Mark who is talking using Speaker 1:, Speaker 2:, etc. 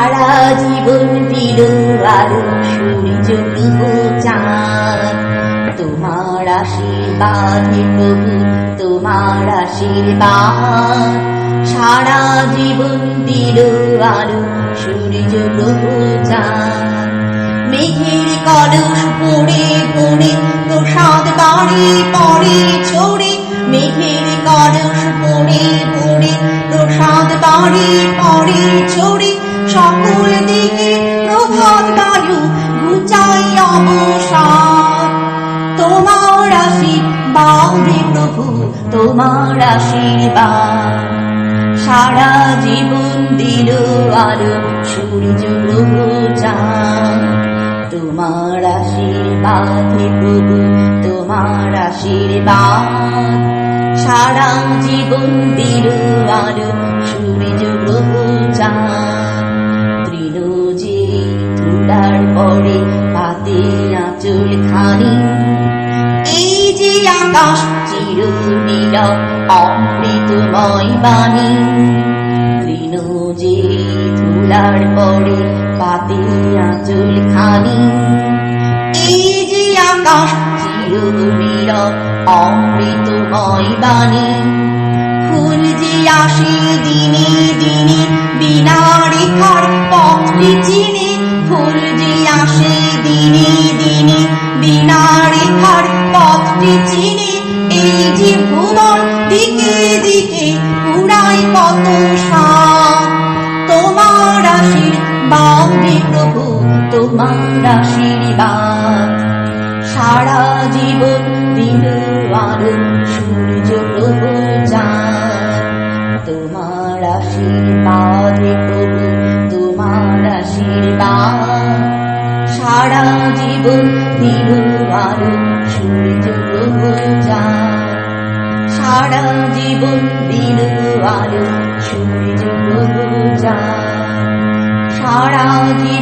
Speaker 1: সারা জীবন আলো, সূর্য চাঁদ তোমার আশীর্বাদে প্রভু, তোমার আশীর্বাদ। সারা জীবন দিল আলো, সূর্য চাঁদ মেঘের কলস পড়ে পড়ে প্রসাদ তোমার আশীর্বাদে প্রভু, তোমার আশীর্বাদ। সারা জীবন দিল আলো, সূর্য গ্রহ চাঁদ তোমার আশীর্বাদে প্রভু, তোমার আশীর্বাদ। সারা জীবন দিল আলো, সূর্য তৃণ যে তুলার পরে পাতে আঁচল খানি এই যে আকাশ চির অমৃতময় বাণী তৃণ যে ধুলার পরে পাতে আঁচল খানি। এই যে আকাশ চির অমৃতময় বাণী ফুল যে আসে দিনে দিনে বিনা রেখার পথটি চিনে ফুল যে আসে ভুবন দিকে দিকে উড়াই কত সাপ। তোমার আশীর্বাদে প্রভু, তোমার আশীর্বাদ। সারা জীবন দিল আলো, সূর্য প্রভু তোমার আশীর্বাদে প্রভু, তোমার আশীর্বাদ। সারা জীবন দিল আলো, সূর্য প্রভু সারা জীবন দিন আলো সূর্য সারা জীবন